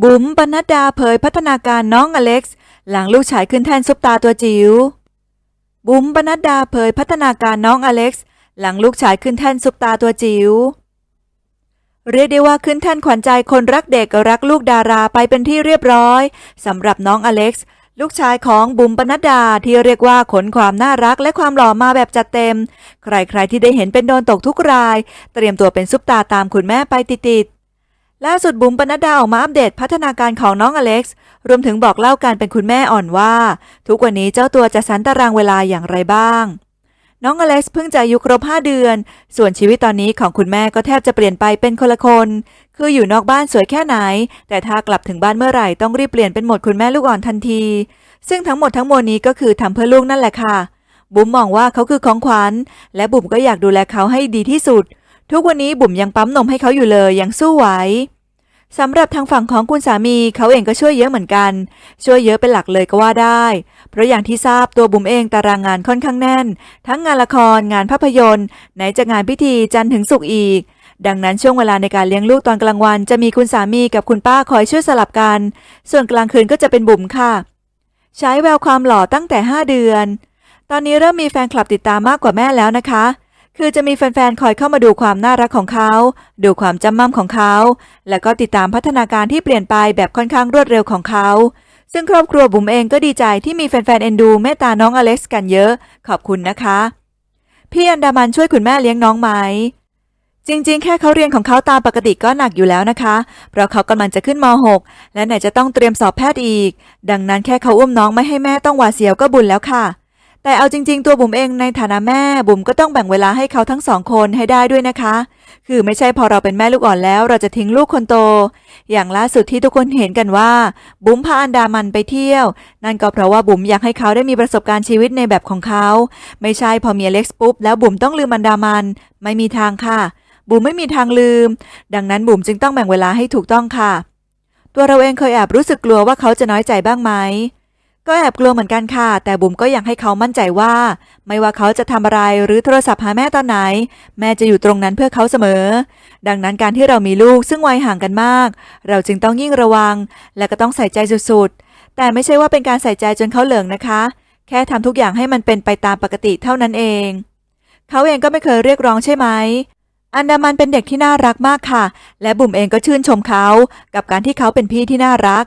บุ๋มปนัดดาเผยพัฒนาการน้องอเล็กซ์ หลังลูกชายขึ้นแท่นซุปตาตัวจิ๋ว บุ๋มปนัดดาเผยพัฒนาการน้องอเล็กซ์ หลังลูกชายขึ้นแท่นซุปตาตัวจิ๋ว เรียกได้ว่าขึ้นแท่นขวัญใจคนรักเด็กรักลูกดาราไปเป็นที่เรียบร้อยสำหรับน้องอเล็กซ์ลูกชายของบุ๋มปนัดดาที่เรียกว่าขนความน่ารักและความหล่อมาแบบจัดเต็ม ใครๆที่ได้เห็นเป็นโดนตกทุกราย เตรียมตัวเป็นซุปตาตามคุณแม่ไปติดๆ ล่าสุดบุ๋มปนัดดาออกมาอัปเดตพัฒนาการของน้องอเล็กซ์ รวมถึงบอกเล่าการเป็นคุณแม่อ่อนว่า ทุกวันนี้เจ้าตัวจะสรรตารางเวลาอย่างไรบ้าง น้องอเล็กซ์เพิ่งจะอายุครบ 5 เดือน ส่วนชีวิตตอนนี้ของคุณแม่ก็แทบจะเปลี่ยนไปเป็นคนละคน คืออยู่นอกบ้านสวยแค่ไหน แต่ถ้ากลับถึงบ้านเมื่อไหร่ต้องรีบเปลี่ยนเป็นหมดคุณแม่ลูกอ่อนทันที ซึ่งทั้งหมดทั้งมวลนี้ก็คือทำเพื่อลูกนั่นแหละค่ะบุ๋มมองว่าเขาคือของขวัญ และบุ๋มก็อยากดูแลเขาให้ดีที่สุด ทุกวันนี้บุ๋มยังปั๊มนมให้เขาอยู่เลยยังสู้ไหวสำหรับทางฝั่งของคุณสามีเขาเองก็ช่วยเยอะเหมือนกัน ช่วยเยอะเป็นหลักเลยก็ว่าได้ เพราะอย่างที่ทราบตัวบุ๋มเองตารางงานค่อนข้างแน่น ทั้งงานละครงานภาพยนตร์ ไหนจะงานพิธีจันทร์ถึงศุกร์อีก ดังนั้นช่วงเวลาในการเลี้ยงลูกตอนกลางวัน จะมีคุณสามีกับคุณป้าคอยช่วยสลับกัน ส่วนกลางคืนก็จะเป็นบุ๋มค่ะ ใช้แววความหล่อตั้งแต่ 5 เดือน ตอนนี้เริ่มมีแฟนคลับติดตามมากกว่าแม่แล้วนะคะ คือจะมีแฟนๆ คอยเข้ามาดูความน่ารักของเขา ดูความจำมั่มของเขา แล้วก็ติดตามพัฒนาการที่เปลี่ยนไปแบบค่อนข้างรวดเร็วของเขา ซึ่งครอบครัวบุ๋มเองก็ดีใจที่มีแฟนๆ เอ็นดูเมตตาน้องอเล็กซ์กันเยอะ ขอบคุณนะคะ พี่อันดามันช่วยคุณแม่เลี้ยงน้องไหม จริงๆ แค่เขาเรียนของเขาตามปกติก็หนักอยู่แล้วนะคะ เพราะเขากำลังจะขึ้นม .6 และไหนจะต้องเตรียมสอบแพทย์อีก ดังนั้นแค่เขาอุ้มน้องไม่ให้แม่ต้องหวาดเสียวก็บุญแล้วค่ะ แต่เอาจริง ๆ ตัวบุ๋มเองในฐานะแม่ บุ๋มก็ต้องแบ่งเวลาให้เขาทั้งสองคนให้ได้ด้วยนะคะ คือไม่ใช่พอเราเป็นแม่ลูกอ่อนแล้วเราจะทิ้งลูกคนโต อย่างล่าสุดที่ทุกคนเห็นกันว่า บุ๋มพาอันดามันไปเที่ยว นั่นก็เพราะว่าบุ๋มอยากให้เขาได้มีประสบการณ์ชีวิตในแบบของเขา ไม่ใช่พอมีอเล็กซ์ปุ๊บแล้วบุ๋มต้องลืมอันดามัน ไม่มีทางค่ะ บุ๋มไม่มีทางลืม ดังนั้นบุ๋มจึงต้องแบ่งเวลาให้ถูกต้องค่ะ ตัวเราเองเคยแอบรู้สึกกลัวว่าเขาจะน้อยใจบ้างไหม ก็แอบกลัวเหมือนกันค่ะ แต่บุ๋มก็อยากให้เขามั่นใจว่า ไม่ว่าเขาจะทำอะไรหรือโทรศัพท์หาแม่ตอนไหน แม่จะอยู่ตรงนั้นเพื่อเขาเสมอ ดังนั้นการที่เรามีลูกซึ่งวัยห่างกันมาก เราจึงต้องยิ่งระวัง และก็ต้องใส่ใจสุดๆ แต่ไม่ใช่ว่าเป็นการใส่ใจจนเขาเหลิงนะคะ แค่ทำทุกอย่างให้มันเป็นไปตามปกติเท่านั้นเอง เขาเองก็ไม่เคยเรียกร้องใช่ไหมอันดามันเป็นเด็กที่น่ารักมากค่ะ และบุ๋มเองก็ชื่นชมเขา กับการที่เขาเป็นพี่ที่น่ารัก